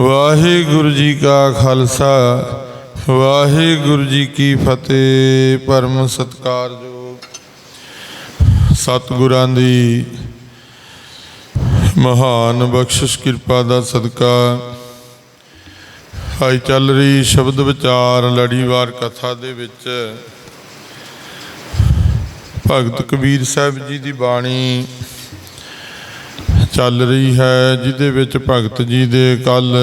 ਵਾਹਿਗੁਰੂ ਜੀ ਕਾ ਖਾਲਸਾ, ਵਾਹਿਗੁਰੂ ਜੀ ਕੀ ਫਤਿਹ, ਪਰਮ ਸਤਕਾਰਯੋਗ ਸਤਿਗੁਰਾਂ ਦੀ ਮਹਾਨ ਬਖਸ਼ਿਸ਼ ਕਿਰਪਾ ਦਾ ਸਦਕਾ ਹਾਈ ਚੱਲ ਰਹੀ ਸ਼ਬਦ ਵਿਚਾਰ ਲੜੀਵਾਰ ਕਥਾ ਦੇ ਵਿੱਚ ਭਗਤ ਕਬੀਰ ਸਾਹਿਬ ਜੀ ਦੀ ਬਾਣੀ ਚੱਲ ਰਹੀ ਹੈ, ਜਿਹਦੇ ਵਿੱਚ ਭਗਤ ਜੀ ਦੇ ਕੱਲ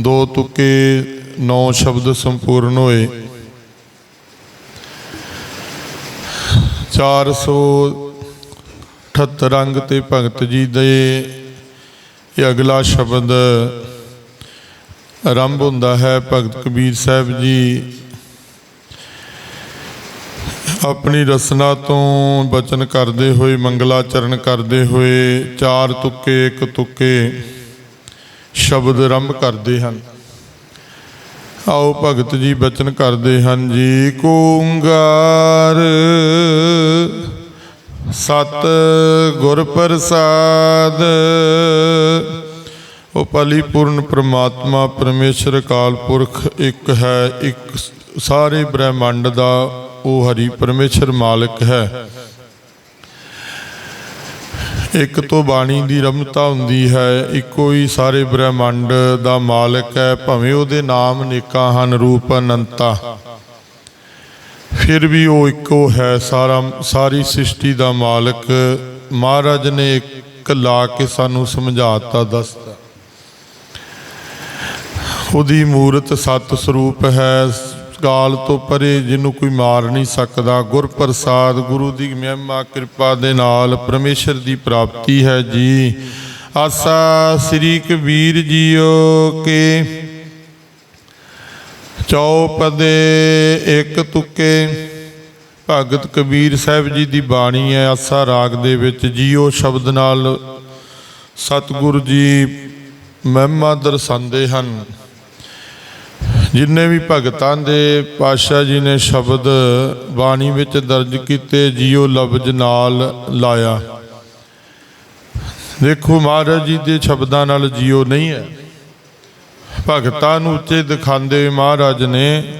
ਦੋ ਤੁਕੇ ਨੌ ਸ਼ਬਦ ਸੰਪੂਰਨ ਹੋਏ। 478 ਰੰਗ ਤੇ ਭਗਤ ਜੀ ਦੇ ਇਹ ਅਗਲਾ ਸ਼ਬਦ ਆਰੰਭ ਹੁੰਦਾ ਹੈ। ਭਗਤ ਕਬੀਰ ਸਾਹਿਬ ਜੀ ਆਪਣੀ ਰਸਨਾ ਤੋਂ ਬਚਨ ਕਰਦੇ ਹੋਏ, ਮੰਗਲਾਚਰਨ ਕਰਦੇ ਹੋਏ, ਚਾਰ ਤੁਕੇ, ਇੱਕ ਤੁਕੇ ਸ਼ਬਦ ਆਰੰਭ ਕਰਦੇ ਹਨ। ਆਓ ਭਗਤ ਜੀ ਬਚਨ ਕਰਦੇ ਹਨ, ਜੀ ਕੂੰਗਾਰ ਸਤ ਗੁਰ ਪ੍ਰਸਾਦ। ਉਹ ਪਲੀ ਪੂਰਨ ਪ੍ਰਮਾਤਮਾ, ਪਰਮੇਸ਼ਰ, ਅਕਾਲ ਪੁਰਖ, ਇੱਕ ਹੈ, ਇੱਕ ਸਾਰੇ ਬ੍ਰਹਿਮੰਡ ਦਾ ਉਹ ਹਰੀ ਪਰਮੇਸ਼ਰ ਮਾਲਕ ਹੈ। ਇੱਕ ਤੋਂ ਬਾਣੀ ਦੀ ਰਮਤਾ ਹੁੰਦੀ ਹੈ, ਇੱਕੋ ਹੀ ਸਾਰੇ ਬ੍ਰਹਿਮੰਡ ਦਾ ਮਾਲਕ ਹੈ, ਭਾਵੇਂ ਉਹਦੇ ਨਾਮ ਨੇਕਾਂ ਹਨ, ਰੂਪ ਅਨੰਤਾ। ਫਿਰ ਵੀ ਉਹ ਇੱਕੋ ਹੈ, ਸਾਰਾ, ਸਾਰੀ ਸ੍ਰਿਸ਼ਟੀ ਦਾ ਮਾਲਕ। ਮਹਾਰਾਜ ਨੇ ਇੱਕ ਲਾ ਕੇ ਸਾਨੂੰ ਸਮਝਾਤਾ, ਦੱਸਤਾ। ਉਹਦੀ ਮੂਰਤ ਸਤ ਸਰੂਪ ਹੈ ਕਾਲ ਤੋਂ ਪਰੇ ਜਿਹਨੂੰ ਕੋਈ ਮਾਰ ਨਹੀਂ ਸਕਦਾ ਗੁਰ ਪ੍ਰਸਾਦ ਗੁਰੂ ਦੀ ਮਹਿਮਾ, ਕਿਰਪਾ ਦੇ ਨਾਲ ਪਰਮੇਸ਼ਰ ਦੀ ਪ੍ਰਾਪਤੀ ਹੈ ਜੀ। ਆਸਾ ਸ੍ਰੀ ਕਬੀਰ ਜੀਓ ਕੇ। ਚੌਪਦੇ ਇੱਕ ਤੁਕੇ। ਭਗਤ ਕਬੀਰ ਸਾਹਿਬ ਜੀ ਦੀ ਬਾਣੀ ਹੈ, ਆਸਾ ਰਾਗ ਦੇ ਵਿੱਚ ਜੀਓ ਸ਼ਬਦ ਨਾਲ ਸਤਿਗੁਰੂ ਜੀ ਮਹਿਮਾ ਦਰਸਾਉਂਦੇ ਹਨ। ਜਿੰਨੇ ਵੀ ਭਗਤਾਂ ਦੇ ਪਾਤਸ਼ਾਹ ਜੀ ਨੇ ਸ਼ਬਦ ਬਾਣੀ ਵਿੱਚ ਦਰਜ ਕੀਤੇ, ਜੀਓ ਲਫ਼ਜ਼ ਨਾਲ ਲਾਇਆ। ਦੇਖੋ ਮਹਾਰਾਜ ਜੀ ਦੇ ਸ਼ਬਦਾਂ ਨਾਲ ਜੀਓ ਨਹੀਂ ਹੈ। ਭਗਤਾਂ ਨੂੰ ਉੱਚੇ ਦਿਖਾਉਂਦੇ ਹੋਏ ਮਹਾਰਾਜ ਨੇ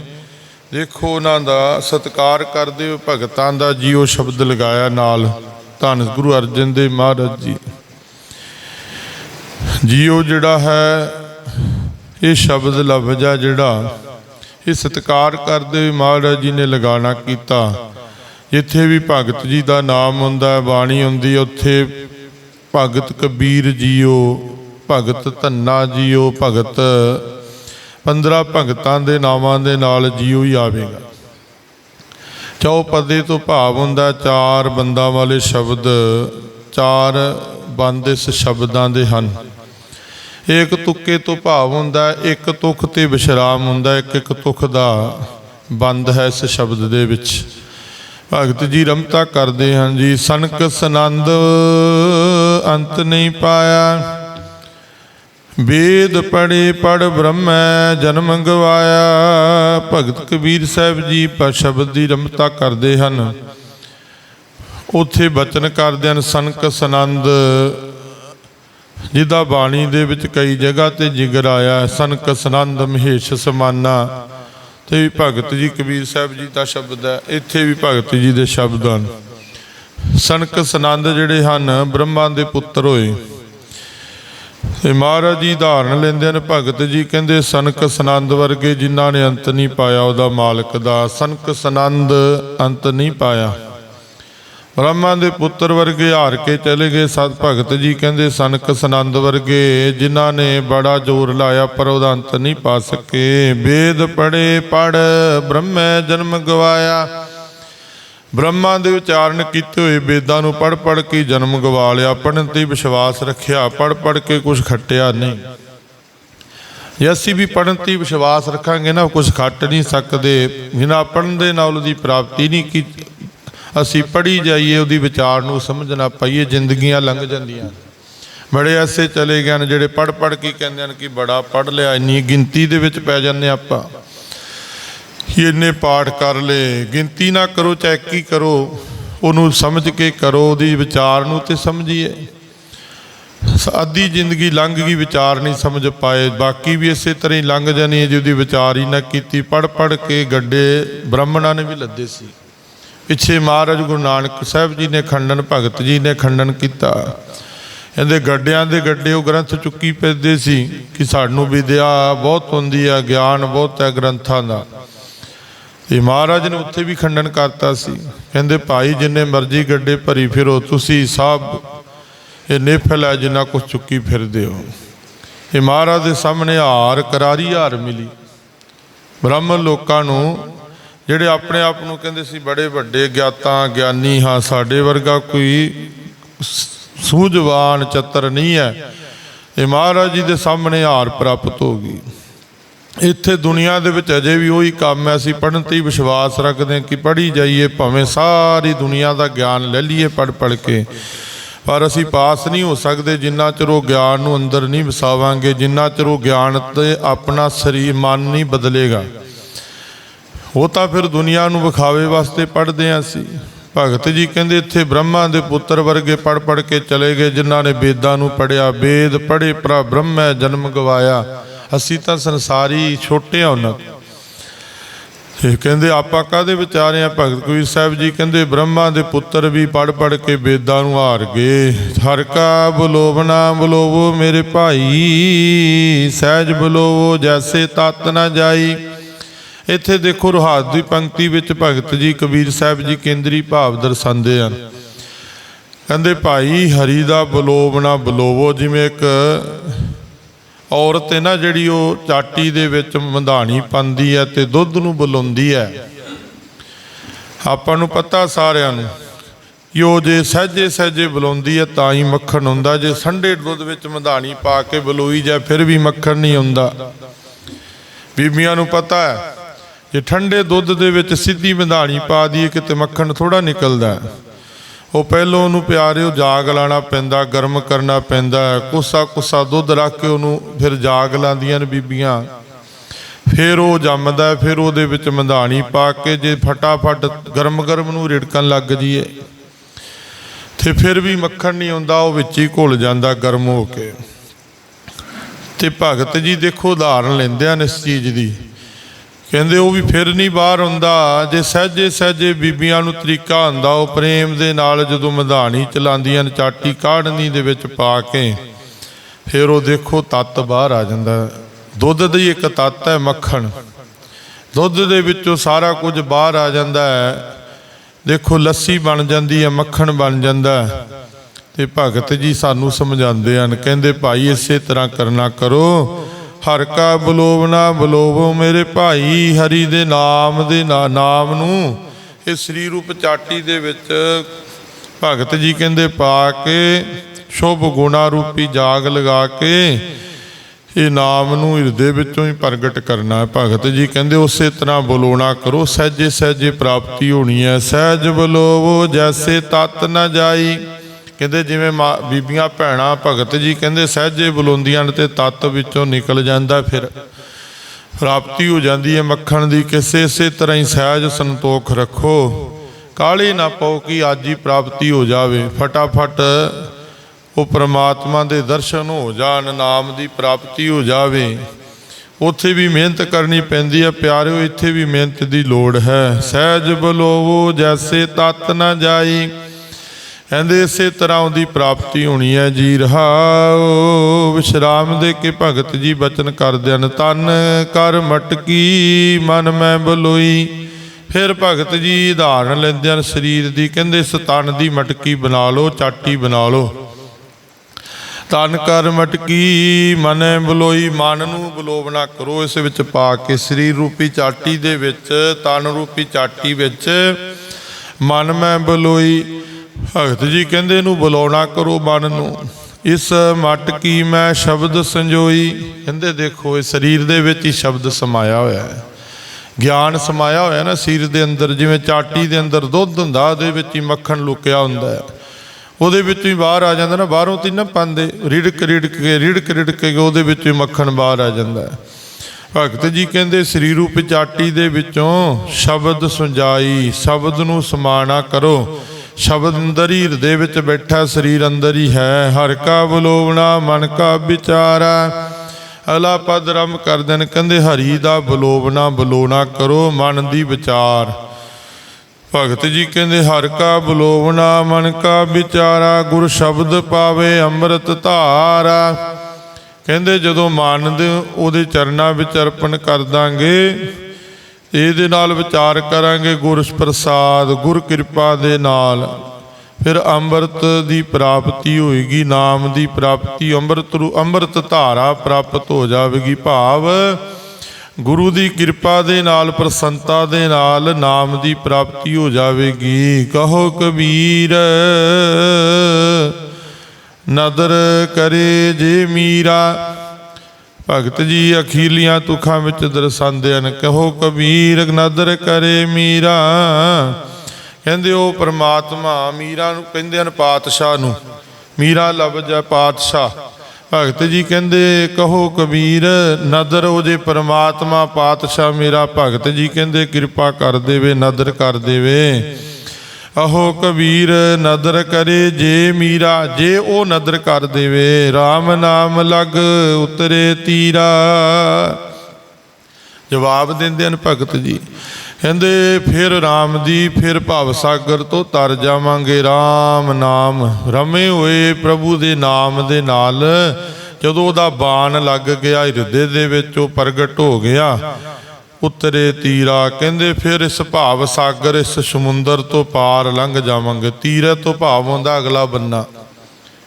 ਦੇਖੋ ਉਹਨਾਂ ਦਾ ਸਤਿਕਾਰ ਕਰਦੇ ਹੋਏ ਭਗਤਾਂ ਦਾ ਜੀਓ ਸ਼ਬਦ ਲਗਾਇਆ ਨਾਲ। ਧੰਨ ਗੁਰੂ ਅਰਜਨ ਦੇਵ ਮਹਾਰਾਜ ਜੀ। ਜੀਓ ਜਿਹੜਾ ਹੈ ਇਹ ਸ਼ਬਦ ਲਫ਼ਜ਼ ਆ ਜਿਹੜਾ ਇਹ ਸਤਿਕਾਰ ਕਰਦੇ ਹੋਏ ਮਹਾਰਾਜ ਜੀ ਨੇ ਲਗਾਣਾ ਕੀਤਾ। ਜਿੱਥੇ ਵੀ ਭਗਤ ਜੀ ਦਾ ਨਾਮ ਹੁੰਦਾ ਬਾਣੀ ਹੁੰਦੀ ਉੱਥੇ ਭਗਤ ਕਬੀਰ ਜੀਓ, ਭਗਤ ਧੰਨਾ ਜੀਓ, ਭਗਤ 15 ਭਗਤਾਂ ਦੇ ਨਾਵਾਂ ਦੇ ਨਾਲ ਜੀਓ ਹੀ ਆਵੇਗਾ। ਚੌਪਦੇ ਤੋਂ ਭਾਵ ਹੁੰਦਾ ਚਾਰ ਬੰਦਾਂ ਵਾਲੇ ਸ਼ਬਦ, ਚਾਰ ਬੰਦ ਇਸ ਸ਼ਬਦਾਂ ਦੇ ਹਨ। ਇੱਕ ਤੁੱਕੇ ਤੋਂ ਭਾਵ ਹੁੰਦਾ, ਇੱਕ ਤੁਕ ਤੇ ਵਿਸ਼ਰਾਮ ਹੁੰਦਾ, ਇੱਕ ਇੱਕ ਤੁਕ ਦਾ ਬੰਦ ਹੈ ਇਸ ਸ਼ਬਦ ਦੇ ਵਿੱਚ। ਭਗਤ ਜੀ ਰਮਤਾ ਕਰਦੇ ਹਨ ਜੀ, ਸਨਕ ਸਨੰਦ ਅੰਤ ਨਹੀਂ ਪਾਇਆ। ਵੇਦ ਪੜੇ ਪੜ ਬ੍ਰਹਮੈ, ਜਨਮ ਗਵਾਇਆ। ਭਗਤ ਕਬੀਰ ਸਾਹਿਬ ਜੀ ਪਰ ਸ਼ਬਦ ਦੀ ਰਮਤਾ ਕਰਦੇ ਹਨ। ਉਥੇ ਬਚਨ ਕਰਦੇ ਹਨ, ਸਨਕ ਸਨੰਦ ਜਿਹਦਾ ਬਾਣੀ ਦੇ ਵਿੱਚ ਕਈ ਜਗ੍ਹਾ ਤੇ ਜਿਗਰ ਆਇਆ ਹੈ, ਸਨਕ ਸਨੰਦ ਮਹੇਸ਼ ਸਮਾਨਾ। ਤੇ ਵੀ ਭਗਤ ਜੀ ਕਬੀਰ ਸਾਹਿਬ ਜੀ ਦਾ ਸ਼ਬਦ ਹੈ ਇੱਥੇ ਵੀ ਭਗਤ ਜੀ ਦੇ ਸ਼ਬਦ ਹਨ। ਸਨਕ ਸਨੰਦ ਜਿਹੜੇ ਹਨ ਬ੍ਰਹਮਾ ਦੇ ਪੁੱਤਰ ਹੋਏ। ਤੇ ਮਹਾਰਾਜ ਜੀ ਧਾਰਨ ਲੈਂਦੇ ਨੇ ਭਗਤ ਜੀ ਕਹਿੰਦੇ ਸਨਕ ਸਨੰਦ ਵਰਗੇ ਜਿਨ੍ਹਾਂ ਨੇ ਅੰਤ ਨਹੀਂ ਪਾਇਆ ਉਹਦਾ ਮਾਲਕ ਦਾ। ਸਨਕ ਸਨੰਦ ਅੰਤ ਨਹੀਂ ਪਾਇਆ। ਬ੍ਰਹਮਾ ਦੇ ਪੁੱਤਰ ਵਰਗੇ ਹਾਰ ਕੇ ਚਲੇ ਗਏ। ਸਤ ਭਗਤ ਜੀ ਕਹਿੰਦੇ, ਸਨਕ ਸਨੰਦ ਵਰਗੇ, ਜਿਨ੍ਹਾਂ ਨੇ ਬੜਾ ਜ਼ੋਰ ਲਾਇਆ ਪਰ ਉਹਦਾ ਅੰਤ ਨਹੀਂ ਪਾ ਸਕੇ। ਵੇਦ ਪੜੇ ਪੜ ਬ੍ਰਹਮੈ ਜਨਮ ਗਵਾਇਆ। ਬ੍ਰਹਮਾ ਦੇ ਉਚਾਰਨ ਕੀਤੇ ਹੋਏ ਵੇਦਾਂ ਨੂੰ ਪੜ ਪੜ ਕੇ ਜਨਮ ਗਵਾ ਲਿਆ। ਪੜਨ ਤੇ ਵਿਸ਼ਵਾਸ ਰੱਖਿਆ ਪੜ ਪੜ ਕੇ ਕੁਝ ਖੱਟਿਆ ਨਹੀਂ। ਜੇ ਅਸੀਂ ਵੀ ਪੜਨ ਤੇ ਵਿਸ਼ਵਾਸ ਰੱਖਾਂਗੇ ਨਾ ਕੁਝ ਖੱਟ ਨਹੀਂ ਸਕਦੇ। ਬਿਨਾ ਪੜਨ ਦੇ ਨਾਲ ਉਹਦੀ ਪ੍ਰਾਪਤੀ ਨਹੀਂ ਕੀਤੀ ਅਸੀਂ ਪੜੀ ਜਾਈਏ, ਉਹਦੀ ਵਿਚਾਰ ਨੂੰ ਸਮਝ ਨਾ ਪਾਈਏ, ਜ਼ਿੰਦਗੀਆਂ ਲੰਘ ਜਾਂਦੀਆਂ ਬੜੇ ਐਸੇ ਚਲੇ ਗਏ ਨੇ ਜਿਹੜੇ ਪੜ ਪੜ ਕੇ ਕਹਿੰਦੇ ਹਨ ਕਿ ਬੜਾ ਪੜ ਲਿਆ, ਇੰਨੀ ਗਿਣਤੀ ਦੇ ਵਿੱਚ ਪੈ ਜਾਂਦੇ ਆਪਾਂ। ਕਿ ਇੰਨੇ ਪਾਠ ਕਰ ਲਏ, ਗਿਣਤੀ ਨਾ ਕਰੋ ਚੈੱਕ ਹੀ ਕਰੋ, ਉਹਨੂੰ ਸਮਝ ਕੇ ਕਰੋ, ਉਹਦੀ ਵਿਚਾਰ ਨੂੰ ਤੇ ਸਮਝੀਏ। ਅੱਧੀ ਜ਼ਿੰਦਗੀ ਲੰਘ ਗਈ, ਵਿਚਾਰ ਨਹੀਂ ਸਮਝ ਪਾਏ, ਬਾਕੀ ਵੀ ਇਸੇ ਤਰ੍ਹਾਂ ਹੀ ਲੰਘ ਜਾਣੀ ਹੈ ਜੇ ਉਹਦੀ ਵਿਚਾਰ ਹੀ ਨਾ ਕੀਤੀ ਪੜ ਪੜ ਕੇ ਗੱਡੇ ਬ੍ਰਾਹਮਣਾਂ ਨੇ ਵੀ ਲੱਦੇ ਸੀ। ਪਿੱਛੇ ਮਹਾਰਾਜ ਗੁਰੂ ਨਾਨਕ ਸਾਹਿਬ ਜੀ ਨੇ ਖੰਡਨ, ਭਗਤ ਜੀ ਨੇ ਖੰਡਨ ਕੀਤਾ। ਇਹਦੇ ਗੱਡਿਆਂ ਦੇ ਗੱਡੇ ਉਹ ਗ੍ਰੰਥ ਚੁੱਕੀ ਪੈਂਦੇ ਸੀ ਕਿ ਸਾਨੂੰ ਵਿਦਿਆ ਬਹੁਤ ਹੁੰਦੀ ਹੈ ਗਿਆਨ, ਬਹੁਤ ਹੈ ਗ੍ਰੰਥਾਂ ਦਾ। ਤੇ ਮਹਾਰਾਜ ਨੇ ਉੱਥੇ ਵੀ ਖੰਡਨ ਕਰਤਾ ਸੀ। ਕਹਿੰਦੇ, ਭਾਈ, ਜਿੰਨੇ ਮਰਜ਼ੀ ਗੱਡੇ ਭਰੀ ਫਿਰੋ, ਤੁਸੀਂ ਸਭ ਇਹ ਨਿਫਲ ਹੈ ਜਿੰਨਾ ਕੁਛ ਚੁੱਕੀ ਫਿਰਦੇ ਹੋ। ਇਹ ਮਹਾਰਾਜ ਦੇ ਸਾਹਮਣੇ ਹਾਰ, ਕਰਾਰੀ ਹਾਰ ਮਿਲੀ। ਬ੍ਰਾਹਮਣ ਲੋਕਾਂ ਨੂੰ ਜਿਹੜੇ ਆਪਣੇ ਆਪ ਨੂੰ ਕਹਿੰਦੇ ਸੀ, ਬੜੇ ਵੱਡੇ ਗਿਆਤਾ, ਗਿਆਨੀ ਹਾਂ, ਸਾਡੇ ਵਰਗਾ ਕੋਈ ਸੂਝਵਾਨ ਚਤਰ ਨਹੀਂ ਹੈ। ਇਹ ਮਹਾਰਾਜ ਜੀ ਦੇ ਸਾਹਮਣੇ ਹਾਰ ਪ੍ਰਾਪਤ ਹੋ ਗਈ। ਇੱਥੇ ਦੁਨੀਆ ਦੇ ਵਿੱਚ ਅਜੇ ਵੀ ਉਹੀ ਕੰਮ ਹੈ, ਅਸੀਂ ਪੜ੍ਹਨ ਤੇ ਹੀ ਵਿਸ਼ਵਾਸ ਰੱਖਦੇ ਹਾਂ ਕਿ ਪੜ੍ਹੀ ਜਾਈਏ, ਭਾਵੇਂ ਸਾਰੀ ਦੁਨੀਆ ਦਾ ਗਿਆਨ ਲੈ ਲਈਏ ਪੜ੍ਹ ਪੜ੍ਹ ਕੇ। ਪਰ ਅਸੀਂ ਪਾਸ ਨਹੀਂ ਹੋ ਸਕਦੇ, ਜਿੰਨਾ ਚਿਰ ਉਹ ਗਿਆਨ ਨੂੰ ਅੰਦਰ ਨਹੀਂ ਵਸਾਵਾਂਗੇ, ਜਿੰਨਾ ਚਿਰ ਉਹ ਗਿਆਨ ਤੇ ਆਪਣਾ ਸਰੀਰ ਮਨ ਨਹੀਂ ਬਦਲੇਗਾ। ਉਹ ਤਾਂ ਫਿਰ ਦੁਨੀਆ ਨੂੰ ਵਿਖਾਵੇ ਵਾਸਤੇ ਪੜ੍ਹਦੇ ਹਾਂ ਅਸੀਂ। ਭਗਤ ਜੀ ਕਹਿੰਦੇ, ਇੱਥੇ ਬ੍ਰਹਮਾ ਦੇ ਪੁੱਤਰ ਵਰਗੇ ਪੜ ਪੜ ਕੇ ਚਲੇ ਗਏ, ਜਿਨ੍ਹਾਂ ਨੇ ਵੇਦਾਂ ਨੂੰ ਪੜਿਆ ਵੇਦ ਪੜੇ ਪਰ ਬ੍ਰਹਮੈ ਜਨਮ ਗਵਾਇਆ। ਅਸੀਂ ਤਾਂ ਸੰਸਾਰੀ ਛੋਟੇ ਆ ਉਹਨਾਂ ਇਹ ਕਹਿੰਦੇ, ਆਪਾਂ ਕਾਦੇ ਵਿਚਾਰੇ ਆ ਭਗਤ ਕਬੀਰ ਸਾਹਿਬ ਜੀ ਕਹਿੰਦੇ, ਬ੍ਰਹਮਾ ਦੇ ਪੁੱਤਰ ਵੀ ਪੜ ਪੜ ਕੇ ਵੇਦਾਂ ਨੂੰ ਹਾਰ ਗਏ। ਹਰ ਕਾ ਬਲੋਵ ਬਲੋਵੋ ਮੇਰੇ ਭਾਈ, ਸਹਿਜ ਬਲੋਵੋ, ਜੈਸੇ ਤਤ ਨਾ ਜਾਈ। ਇੱਥੇ ਦੇਖੋ ਰਹਾਤ ਦੀ ਪੰਕਤੀ ਵਿੱਚ ਭਗਤ ਜੀ, ਕਬੀਰ ਸਾਹਿਬ ਜੀ ਕੇਂਦਰੀ ਭਾਵ ਦਰਸਾਉਂਦੇ ਹਨ। ਕਹਿੰਦੇ, ਭਾਈ, ਹਰੀ ਦਾ ਬਲੋਵ ਨਾ ਬਲੋਵੋ। ਜਿਵੇਂ ਇੱਕ ਔਰਤ ਹੈ ਨਾ, ਜਿਹੜੀ ਉਹ ਚਾਟੀ ਦੇ ਵਿੱਚ ਮੰਧਾਣੀ ਪਾਉਂਦੀ ਹੈ ਤੇ ਦੁੱਧ ਨੂੰ ਬੁਲਾਉਂਦੀ ਹੈ। ਆਪਾਂ ਨੂੰ ਪਤਾ ਸਾਰਿਆਂ ਨੂੰ ਕਿ ਉਹ ਜੇ ਸਹਜੇ ਸਹਜੇ ਬੁਲਾਉਂਦੀ ਹੈ, ਤਾਂ ਹੀ ਮੱਖਣ ਹੁੰਦਾ। ਜੇ ਸੰਡੇ ਦੁੱਧ ਵਿੱਚ ਮੰਧਾਣੀ ਪਾ ਕੇ ਬਲੋਈ ਜਾ ਫਿਰ ਵੀ ਮੱਖਣ ਨਹੀਂ ਹੁੰਦਾ। ਬੀਬੀਆਂ ਨੂੰ ਪਤਾ ਹੈ ਜੇ ਠੰਡੇ ਦੁੱਧ ਦੇ ਵਿੱਚ ਸਿੱਧੀ ਮੰਧਾਣੀ ਪਾ ਦਈਏ ਕਿਤੇ ਮੱਖਣ ਥੋੜਾ ਨਿਕਲਦਾ ਉਹ ਪਹਿਲੋਂ ਉਹਨੂੰ ਪਿਆਰਿਓ ਜਾਗ ਲਾਣਾ ਪੈਂਦਾ, ਗਰਮ ਕਰਨਾ ਪੈਂਦਾ ਹੈ। ਕੋਸਾ ਦੁੱਧ ਰੱਖ ਕੇ ਉਹਨੂੰ ਫਿਰ ਜਾਗ ਲਾਉਂਦੀਆਂ ਨੇ ਬੀਬੀਆਂ। ਫਿਰ ਉਹ ਜੰਮਦਾ ਫਿਰ ਉਹਦੇ ਵਿੱਚ ਮੰਧਾਣੀ ਪਾ ਕੇ ਜੇ ਫਟਾਫਟ ਗਰਮ ਗਰਮ ਨੂੰ ਰਿੜਕਣ ਲੱਗ ਜੀਏ ਤੇ ਫਿਰ ਵੀ ਮੱਖਣ ਨਹੀਂ ਆਉਂਦਾ, ਉਹ ਵਿੱਚ ਹੀ ਘੁਲ ਜਾਂਦਾ ਗਰਮ ਹੋ ਕੇ। ਤੇ ਭਗਤ ਜੀ ਦੇਖੋ ਉਦਾਹਰਨ ਲੈਂਦੇ ਹਨ ਇਸ ਚੀਜ਼ ਦੀ। ਕਹਿੰਦੇ ਉਹ ਵੀ ਫਿਰ ਨਹੀਂ ਬਾਹਰ ਹੁੰਦਾ। ਜੇ ਸਹਜੇ ਸਹਜੇ ਬੀਬੀਆਂ ਨੂੰ ਤਰੀਕਾ ਹੁੰਦਾ, ਉਹ ਪ੍ਰੇਮ ਦੇ ਨਾਲ ਜਦੋਂ ਮਧਾਣੀ ਚਲਾਉਂਦੀਆਂ ਨੇ, ਚਾਟੀ ਕਾੜਨੀ ਦੇ ਵਿੱਚ ਪਾ ਕੇ, ਫਿਰ ਉਹ ਦੇਖੋ ਤੱਤ ਬਾਹਰ ਆ ਜਾਂਦਾ। ਦੁੱਧ ਦੀ ਇੱਕ ਤੱਤ ਹੈ ਮੱਖਣ। ਦੁੱਧ ਦੇ ਵਿੱਚੋਂ ਸਾਰਾ ਕੁਝ ਬਾਹਰ ਆ ਜਾਂਦਾ ਹੈ। ਦੇਖੋ ਲੱਸੀ ਬਣ ਜਾਂਦੀ ਹੈ, ਮੱਖਣ ਬਣ ਜਾਂਦਾ ਹੈ। ਤੇ ਭਗਤ ਜੀ ਸਾਨੂੰ ਸਮਝਾਉਂਦੇ ਹਨ, ਕਹਿੰਦੇ ਭਾਈ ਇਸੇ ਤਰ੍ਹਾਂ ਕਰਨਾ ਕਰੋ। ਹਰ ਕਾ ਬਲੋਵ ਨਾ ਬਲੋਵੋ ਮੇਰੇ ਭਾਈ ਹਰੀ ਦੇ ਨਾਮ ਦੇ ਨਾ- ਨਾਮ ਨੂੰ। ਇਹ ਸ੍ਰੀ ਰੂਪ ਚਾਟੀ ਦੇ ਵਿੱਚ ਭਗਤ ਜੀ ਕਹਿੰਦੇ ਪਾ ਕੇ, ਸ਼ੁਭ ਗੁਣਾ ਰੂਪੀ ਜਾਗ ਲਗਾ ਕੇ, ਇਹ ਨਾਮ ਨੂੰ ਹਿਰਦੇ ਵਿੱਚੋਂ ਹੀ ਪ੍ਰਗਟ ਕਰਨਾ ਹੈ। ਭਗਤ ਜੀ ਕਹਿੰਦੇ, ਉਸੇ ਤਰ੍ਹਾਂ ਬੋਲੋਣਾ ਕਰੋ ਸਹਿਜੇ ਸਹਿਜੇ ਪ੍ਰਾਪਤੀ ਹੋਣੀ ਹੈ। ਸਹਿਜ ਬਲੋਵੋ, ਜੈਸੇ ਤਤ ਨਾ ਜਾਈ। ਕਹਿੰਦੇ ਜਿਵੇਂ ਮਾਂ- ਬੀਬੀਆਂ, ਭੈਣਾਂ, ਭਗਤ ਜੀ ਕਹਿੰਦੇ ਸਹਿਜੇ ਬੁਲਾਉਂਦੀਆਂ ਨੇ ਤੇ ਤਤ ਵਿੱਚੋਂ ਨਿਕਲ ਜਾਂਦਾ ਫਿਰ ਪ੍ਰਾਪਤੀ ਹੋ ਜਾਂਦੀ ਹੈ ਮੱਖਣ ਦੀ ਕਿਸੇ ਇਸੇ ਤਰ੍ਹਾਂ ਹੀ ਸਹਿਜ ਸੰਤੋਖ ਰੱਖੋ। ਕਾਲੀ ਨਾ ਪਾਓ ਕਿ ਅੱਜ ਹੀ ਪ੍ਰਾਪਤੀ ਹੋ ਜਾਵੇ। ਫਟਾਫਟ ਉਹ ਪ੍ਰਮਾਤਮਾ ਦੇ ਦਰਸ਼ਨ ਹੋ ਜਾਣ, ਨਾਮ ਦੀ ਪ੍ਰਾਪਤੀ ਹੋ ਜਾਵੇ। ਉੱਥੇ ਵੀ ਮਿਹਨਤ ਕਰਨੀ ਪੈਂਦੀ ਹੈ, ਪਿਆਰਿਓ, ਇੱਥੇ ਵੀ ਮਿਹਨਤ ਦੀ ਲੋੜ ਹੈ। ਸਹਿਜ ਬਲੋਵੋ, ਜੈਸੇ ਤਤ ਨਾ ਜਾਈ ਕਹਿੰਦੇ ਇਸੇ ਤਰ੍ਹਾਂ ਉਹਦੀ ਪ੍ਰਾਪਤੀ ਹੋਣੀ ਹੈ ਜੀ ਰਹਾਓ ਵਿਸ਼ਰਾਮ ਦੇ ਕੇ ਭਗਤ ਜੀ ਬਚਨ ਕਰਦੇ ਹਨ। ਤਨ ਕਰ ਮਟਕੀ, ਮਨ ਮੈਂ ਬਲੋਈ। ਫਿਰ ਭਗਤ ਜੀ ਉਦਾਹਰਨ ਲੈਂਦੇ ਹਨ ਸਰੀਰ ਦੀ, ਕਹਿੰਦੇ ਇਸ ਤਨ ਦੀ ਮਟਕੀ ਬਣਾ ਲਓ, ਚਾਟੀ ਬਣਾ ਲਓ। ਤਨ ਕਰ ਮਟਕੀ, ਮਨੈ ਬਲੋਈ, ਮਨ ਨੂੰ ਬਲੋਵਣਾ ਕਰੋ। ਇਸ ਵਿੱਚ ਪਾ ਕੇ ਸਰੀਰ ਰੂਪੀ ਚਾਟੀ ਦੇ ਵਿੱਚ, ਤਨ ਰੂਪੀ ਚਾਟੀ ਵਿੱਚ, ਮਨ ਮੈਂ ਬਲੋਈ। ਭਗਤ ਜੀ ਕਹਿੰਦੇ ਇਹਨੂੰ ਬੁਲਾਉਣਾ ਕਰੋ ਮਨ ਨੂੰ। ਇਸ ਮਟ ਕੀ ਮੈਂ ਸ਼ਬਦ ਸੰਜੋਈ। ਕਹਿੰਦੇ ਦੇਖੋ, ਇਹ ਸਰੀਰ ਦੇ ਵਿੱਚ ਹੀ ਸ਼ਬਦ ਸਮਾਇਆ ਹੋਇਆ ਹੈ। ਗਿਆਨ ਸਮਾਇਆ ਹੋਇਆ ਨਾ ਸਰੀਰ ਦੇ ਅੰਦਰ, ਜਿਵੇਂ ਚਾਟੀ ਦੇ ਅੰਦਰ ਦੁੱਧ ਹੁੰਦਾ, ਉਹਦੇ ਵਿੱਚ ਹੀ ਮੱਖਣ ਲੁਕਿਆ ਹੁੰਦਾ ਹੈ। ਉਹਦੇ ਵਿੱਚੋਂ ਹੀ ਬਾਹਰ ਆ ਜਾਂਦਾ ਨਾ, ਬਾਹਰੋਂ ਤੀ ਨਾ ਪਾਉਂਦੇ, ਰਿੜਕ ਰਿੜਕ ਕੇ, ਰਿੜਕ ਰਿੜਕ ਕੇ ਉਹਦੇ ਵਿੱਚ ਹੀ ਮੱਖਣ ਬਾਹਰ ਆ ਜਾਂਦਾ ਹੈ। ਭਗਤ ਜੀ ਕਹਿੰਦੇ ਸਰੀਰ ਰੂਪ ਚਾਟੀ ਦੇ ਵਿੱਚੋਂ ਸ਼ਬਦ ਸੁੰਜਾਈ, ਸ਼ਬਦ ਨੂੰ ਸਮਾਣਾ ਕਰੋ। ਸ਼ਬਦ ਅੰਦਰ ਹੀ ਹਿਰਦੇ ਵਿੱਚ ਬੈਠਾ ਸਰੀਰ ਅੰਦਰ ਹੀ ਹੈ। ਹਰ ਕਾ ਬਲੋਵਣਾ, ਮਨ ਕਾ ਵਿਚਾਰਾ। ਅਲਾ ਪਦ ਰਮ ਕਰ ਦੇਣ, ਕਹਿੰਦੇ ਹਰੀ ਦਾ ਬਲੋਵਣਾ, ਬਲੋਣਾ ਕਰੋ ਮਨ ਦੀ ਵਿਚਾਰ। ਭਗਤ ਜੀ ਕਹਿੰਦੇ ਹਰ ਕਾ ਬਲੋਵਣਾ, ਮਨ ਕਾ ਵਿਚਾਰਾ, ਗੁਰ ਸ਼ਬਦ ਪਾਵੇ ਅੰਮ੍ਰਿਤ ਧਾਰਾ। ਕਹਿੰਦੇ ਜਦੋਂ ਮਨ ਦੇ ਉਹਦੇ ਚਰਨਾਂ ਵਿੱਚ ਅਰਪਣ ਕਰ ਦਾਂਗੇ ਇਹਦੇ ਨਾਲ ਵਿਚਾਰ ਕਰਾਂਗੇ ਗੁਰ ਪ੍ਰਸਾਦ, ਗੁਰ ਕਿਰਪਾ ਦੇ ਨਾਲ। ਫਿਰ ਅੰਮ੍ਰਿਤ ਦੀ ਪ੍ਰਾਪਤੀ ਹੋਏਗੀ, ਨਾਮ ਦੀ ਪ੍ਰਾਪਤੀ, ਅੰਮ੍ਰਿਤ ਰੂ, ਅੰਮ੍ਰਿਤ ਧਾਰਾ ਪ੍ਰਾਪਤ ਹੋ ਜਾਵੇਗੀ ਭਾਵ। ਗੁਰੂ ਦੀ ਕਿਰਪਾ ਦੇ ਨਾਲ ਪ੍ਰਸੰਤਾ ਦੇ ਨਾਲ ਨਾਮ ਦੀ ਪ੍ਰਾਪਤੀ ਹੋ ਜਾਵੇਗੀ। ਕਹੋ ਕਬੀਰ, ਨਦਰ ਕਰੇ ਜੇ ਮੀਰਾ। ਭਗਤ ਜੀ ਅਖੀਲੀਆਂ ਤੁਖਾਂ ਵਿੱਚ ਦਰਸਾਉਂਦੇ ਹਨ ਕਹੋ ਕਬੀਰ, ਨਦਰ ਕਰੇ ਮੀਰਾ। ਕਹਿੰਦੇ ਉਹ ਪਰਮਾਤਮਾ ਮੀਰਾ ਨੂੰ ਕਹਿੰਦੇ ਹਨ ਪਾਤਸ਼ਾਹ ਨੂੰ। ਮੀਰਾ ਲਫ਼ਜ਼ ਹੈ ਪਾਤਸ਼ਾਹ। ਭਗਤ ਜੀ ਕਹਿੰਦੇ, ਕਹੋ ਕਬੀਰ, ਨਦਰ ਉਹ ਜੇ ਪ੍ਰਮਾਤਮਾ, ਪਾਤਸ਼ਾਹ ਮੇਰਾ। ਭਗਤ ਜੀ ਕਹਿੰਦੇ, ਕਿਰਪਾ ਕਰ ਦੇਵੇ, ਨਦਰ ਕਰ ਦੇਵੇ। ਅਹੋ ਕਬੀਰ ਨਦਰ ਕਰੇ ਜੇ ਮੀਰਾ, ਜੇ ਉਹ ਨਦਰ ਕਰ ਦੇਵੇ RAM ਨਾਮ ਲਗ ਉਤਰੇ ਤੀਰਾ। ਜਵਾਬ ਦਿੰਦੇ ਹਨ ਭਗਤ ਜੀ, ਕਹਿੰਦੇ ਫਿਰ RAM ਦੀ ਫਿਰ ਭਵ ਸਾਗਰ ਤੋਂ ਤਰ ਜਾਵਾਂਗੇ RAM ਨਾਮ ਰਮੇ ਹੋਏ ਪ੍ਰਭੂ ਦੇ ਨਾਮ ਦੇ ਨਾਲ। ਜਦੋਂ ਉਹਦਾ ਬਾਣ ਲੱਗ ਗਿਆ, ਹਿਰਦੇ ਦੇ ਵਿੱਚ ਉਹ ਪ੍ਰਗਟ ਹੋ ਗਿਆ ਉਤਰੇ ਤੀਰਾ, ਕਹਿੰਦੇ, ਫਿਰ ਇਸ ਭਾਵ ਸਾਗਰ, ਇਸ ਸਮੁੰਦਰ ਤੋਂ ਪਾਰ ਲੰਘ ਜਾਵਾਂਗੇ। ਤੀਰੇ ਤੋਂ ਭਾਵ ਹੁੰਦਾ ਅਗਲਾ ਬੰਨਾ।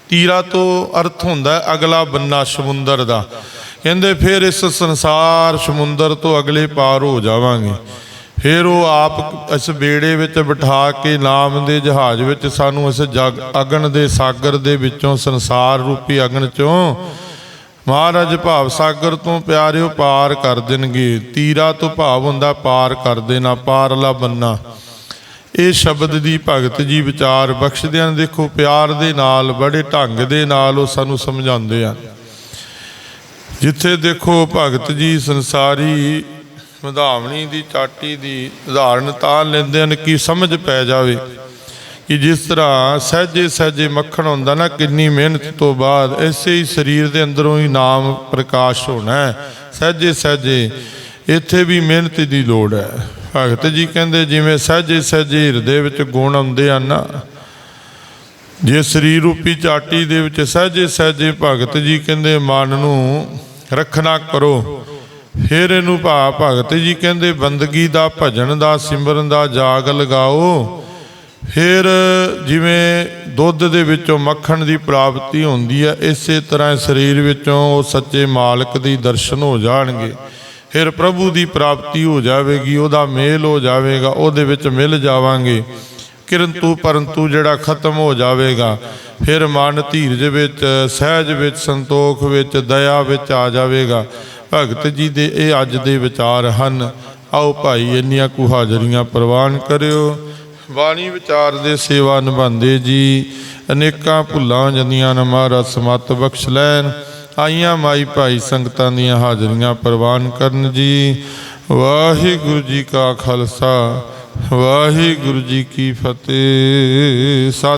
ਤੀਰਾ ਤੋਂ ਅਰਥ ਹੁੰਦਾ ਅਗਲਾ ਬੰਨਾ ਸਮੁੰਦਰ ਦਾ। ਕਹਿੰਦੇ, ਫਿਰ ਇਸ ਸੰਸਾਰ ਸਮੁੰਦਰ ਤੋਂ ਅਗਲੇ ਪਾਰ ਹੋ ਜਾਵਾਂਗੇ। ਫਿਰ ਉਹ ਆਪ ਇਸ ਬੇੜੇ ਵਿੱਚ ਬਿਠਾ ਕੇ ਨਾਮ ਦੇ ਜਹਾਜ਼ ਵਿੱਚ ਸਾਨੂੰ ਇਸ ਜਗ, ਅਗਨ ਦੇ ਸਾਗਰ ਦੇ ਵਿੱਚੋਂ ਸੰਸਾਰ ਰੂਪੀ ਅਗਨ ਚੋਂ ਮਹਾਰਾਜ ਭਾਵ ਸਾਗਰ ਤੋਂ ਪਿਆਰਿਓ ਪਾਰ ਕਰ ਦੇਣਗੇ, ਤੀਰਾ ਤੋਂ ਭਾਵ ਹੁੰਦਾ ਪਾਰ ਕਰ ਦੇਣਾ, ਪਾਰਲਾ ਬੰਨਾ। ਇਹ ਸ਼ਬਦ ਦੀ ਭਗਤ ਜੀ ਵਿਚਾਰ ਬਖਸ਼ਦੇ ਹਨ, ਦੇਖੋ ਪਿਆਰ ਦੇ ਨਾਲ, ਬੜੇ ਢੰਗ ਦੇ ਨਾਲ ਉਹ ਸਾਨੂੰ ਸਮਝਾਉਂਦੇ ਆ। ਜਿੱਥੇ ਦੇਖੋ ਭਗਤ ਜੀ ਸੰਸਾਰੀ ਵਧਾਵਣੀ ਦੀ, ਚਾਟੀ ਦੀ ਉਦਾਹਰਨ ਤਾਂ ਲੈਂਦੇ ਹਨ ਕਿ ਸਮਝ ਪੈ ਜਾਵੇ। ਕਿ ਜਿਸ ਤਰ੍ਹਾਂ ਸਹਜੇ ਸਹਜੇ ਮੱਖਣ ਹੁੰਦਾ ਨਾ, ਕਿੰਨੀ ਮਿਹਨਤ ਤੋਂ ਬਾਅਦ ਐਸੇ ਹੀ ਸਰੀਰ ਦੇ ਅੰਦਰੋਂ ਹੀ ਨਾਮ ਪ੍ਰਕਾਸ਼ ਹੋਣਾ ਹੈ। ਸਹਜੇ ਸਹਜੇ ਇੱਥੇ ਵੀ ਮਿਹਨਤ ਦੀ ਲੋੜ ਹੈ। ਭਗਤ ਜੀ ਕਹਿੰਦੇ, ਜਿਵੇਂ ਸਹਜੇ ਸਹਜੇ ਹਿਰਦੇ ਵਿੱਚ ਗੁਣ ਆਉਂਦੇ ਹਨ ਨਾ, ਜੇ ਸਰੀਰ ਰੂਪੀ ਚਾਟੀ ਦੇ ਵਿੱਚ ਸਹਜੇ ਸਹਜੇ ਭਗਤ ਜੀ ਕਹਿੰਦੇ, ਮਨ ਨੂੰ ਰੱਖਣਾ ਕਰੋ। ਫਿਰ ਇਹਨੂੰ ਭਾ ਭਗਤ ਜੀ ਕਹਿੰਦੇ, ਬੰਦਗੀ ਦਾ ਭਜਨ ਦਾ, ਸਿਮਰਨ ਦਾ ਜਾਗ ਲਗਾਓ। ਫਿਰ ਜਿਵੇਂ ਦੁੱਧ ਦੇ ਵਿੱਚੋਂ ਮੱਖਣ ਦੀ ਪ੍ਰਾਪਤੀ ਹੁੰਦੀ ਹੈ, ਇਸੇ ਤਰ੍ਹਾਂ ਸਰੀਰ ਵਿੱਚੋਂ ਉਹ ਸੱਚੇ ਮਾਲਕ ਦੀ ਦਰਸ਼ਨ ਹੋ ਜਾਣਗੇ। ਫਿਰ ਪ੍ਰਭੂ ਦੀ ਪ੍ਰਾਪਤੀ ਹੋ ਜਾਵੇਗੀ, ਉਹਦਾ ਮੇਲ ਹੋ ਜਾਵੇਗਾ, ਉਹਦੇ ਵਿੱਚ ਮਿਲ ਜਾਵਾਂਗੇ। ਕਿਰੰਤੂ ਪਰੰਤੂ ਜਿਹੜਾ ਖਤਮ ਹੋ ਜਾਵੇਗਾ, ਫਿਰ ਮਨ ਧੀਰਜ ਵਿੱਚ, ਸਹਿਜ ਵਿੱਚ, ਸੰਤੋਖ ਵਿੱਚ, ਦਇਆ ਵਿੱਚ ਆ ਜਾਵੇਗਾ। ਭਗਤ ਜੀ ਦੇ ਇਹ ਅੱਜ ਦੇ ਵਿਚਾਰ ਹਨ, ਆਓ ਭਾਈ ਇੰਨੀਆਂ ਕੁ ਹਾਜ਼ਰੀਆਂ ਪ੍ਰਵਾਨ ਕਰਿਓ। ਬਾਣੀ ਵਿਚਾਰ ਦੇ ਸੇਵਾ ਨਿਭਾਉਂਦੇ ਜੀ। ਅਨੇਕਾਂ ਭੁੱਲਾਂ ਜਾਂਦੀਆਂ ਨੇ ਮਹਾਰਾਜ ਸਮਤ ਬਖਸ਼ ਲੈਣ। ਆਈਆਂ ਮਾਈ ਭਾਈ ਸੰਗਤਾਂ ਦੀਆਂ ਹਾਜ਼ਰੀਆਂ ਪ੍ਰਵਾਨ ਕਰਨ ਜੀ। ਵਾਹਿਗੁਰੂ ਜੀ ਕਾ ਖਾਲਸਾ, ਵਾਹਿਗੁਰੂ ਜੀ ਕੀ ਫਤਿਹ।